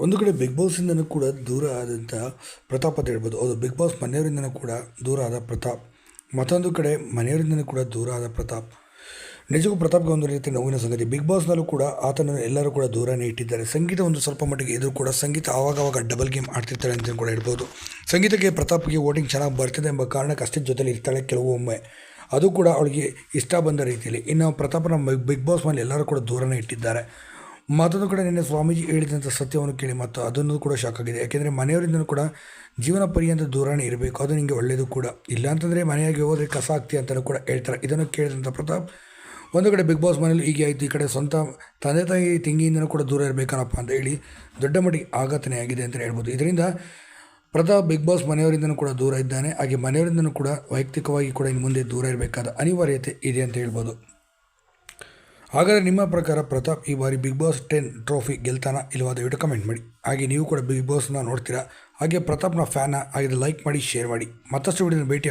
ಒಂದು ಕಡೆ ಬಿಗ್ ಬಾಸಿಂದನೂ ಕೂಡ ದೂರ ಆದಂತಹ ಪ್ರತಾಪ್ ಅಂತ ಹೇಳ್ಬೋದು. ಅದು ಬಿಗ್ ಬಾಸ್ ಮನೆಯವರಿಂದನೂ ಕೂಡ ದೂರ ಆದ ಪ್ರತಾಪ್. ಮತ್ತೊಂದು ಕಡೆ ಮನೆಯವರಿಂದನೂ ಕೂಡ ದೂರ ಆದ ಪ್ರತಾಪ್. ನಿಜಕ್ಕೂ ಪ್ರತಾಪ್ಗೆ ಒಂದು ರೀತಿ ನೋವಿನ ಸಂಗತಿ. ಬಿಗ್ ಬಾಸ್ನಲ್ಲೂ ಕೂಡ ಆತನನ್ನು ಎಲ್ಲರೂ ಕೂಡ ದೂರನೇ ಇಟ್ಟಿದ್ದಾರೆ. ಸಂಗೀತ ಒಂದು ಸ್ವಲ್ಪ ಮಟ್ಟಿಗೆ ಎದುರು ಕೂಡ ಸಂಗೀತ ಆವಾಗವಾಗ ಡಬಲ್ ಗೇಮ್ ಆಡ್ತಿರ್ತಾರೆ ಅಂತ ಕೂಡ ಹೇಳ್ಬೋದು. ಸಂಗೀತಕ್ಕೆ ಪ್ರತಾಪ್ಗೆ ವೋಟಿಂಗ್ ಚೆನ್ನಾಗಿ ಬರ್ತಿದೆ ಎಂಬ ಕಾರಣಕ್ಕೆ ಅಷ್ಟೇ ಜೊತೆಲಿ ಇರ್ತಾಳೆ ಕೆಲವೊಮ್ಮೆ. ಅದು ಕೂಡ ಅವಳಿಗೆ ಇಷ್ಟ ಬಂದ ರೀತಿಯಲ್ಲಿ. ಇನ್ನು ಪ್ರತಾಪನ ಬಿಗ್ ಬಾಸ್ ಮೇಲೆ ಎಲ್ಲರೂ ಕೂಡ ದೂರನೇ ಇಟ್ಟಿದ್ದಾರೆ. ಮತ್ತೊಂದು ಕಡೆ ನಿನ್ನೆ ಸ್ವಾಮೀಜಿ ಹೇಳಿದಂಥ ಸತ್ಯವನ್ನು ಕೇಳಿ ಮತ್ತು ಅದನ್ನು ಕೂಡ ಶಾಕ್ ಆಗಿದೆ. ಯಾಕೆಂದರೆ ಮನೆಯವರಿಂದನೂ ಕೂಡ ಜೀವನ ಪರ್ಯಂತ ದೂರಾಣಿ ಇರಬೇಕು. ಅದು ನಿಮಗೆ ಒಳ್ಳೆಯದು ಕೂಡ. ಇಲ್ಲ ಅಂತಂದರೆ ಮನೆಯಾಗಿ ಹೋದರೆ ಕಸ ಆಗ್ತಿ ಅಂತಲೂ ಕೂಡ ಹೇಳ್ತಾರೆ. ಇದನ್ನು ಕೇಳಿದಂಥ ಪ್ರತಾಪ್, ಒಂದು ಕಡೆ ಬಿಗ್ ಬಾಸ್ ಮನೇಲಿ ಹೀಗೆ ಆಯಿತು, ಈ ಕಡೆ ಸ್ವಂತ ತಂದೆ ತಾಯಿ ತಿಂಗಿಯಿಂದನೂ ಕೂಡ ದೂರ ಇರಬೇಕನಪ್ಪ ಅಂತ ಹೇಳಿ ದೊಡ್ಡ ಮಟ್ಟಿಗೆ ಆಘಾತನೇ ಆಗಿದೆ ಅಂತಲೇ ಹೇಳ್ಬೋದು. ಇದರಿಂದ ಪ್ರತಾಪ್ ಬಿಗ್ ಬಾಸ್ ಮನೆಯವರಿಂದನೂ ಕೂಡ ದೂರ ಇದ್ದಾನೆ. ಹಾಗೆ ಮನೆಯವರಿಂದನೂ ಕೂಡ ವೈಯಕ್ತಿಕವಾಗಿ ಕೂಡ ಇನ್ನು ಮುಂದೆ ದೂರ ಇರಬೇಕಾದ ಅನಿವಾರ್ಯತೆ ಇದೆ ಅಂತ ಹೇಳ್ಬೋದು. ಹಾಗಾದರೆ ನಿಮ್ಮ ಪ್ರಕಾರ ಪ್ರತಾಪ್ ಈ ಬಾರಿ ಬಿಗ್ ಬಾಸ್ ಟೆನ್ ಟ್ರೋಫಿ ಗೆಲ್ತಾನ ಇಲ್ಲವಾ ದಯವಿಟ್ಟು ಕಮೆಂಟ್ ಮಾಡಿ. ಹಾಗೆ ನೀವು ಕೂಡ ಬಿಗ್ ಬಾಸ್ನ ನೋಡ್ತೀರಾ. ಹಾಗೆ ಪ್ರತಾಪ್ನ ಫ್ಯಾನ ಹಾಗೆ ಲೈಕ್ ಮಾಡಿ ಶೇರ್ ಮಾಡಿ. ಮತ್ತಷ್ಟು ವಿಡಿಯೋನ ಭೇಟಿ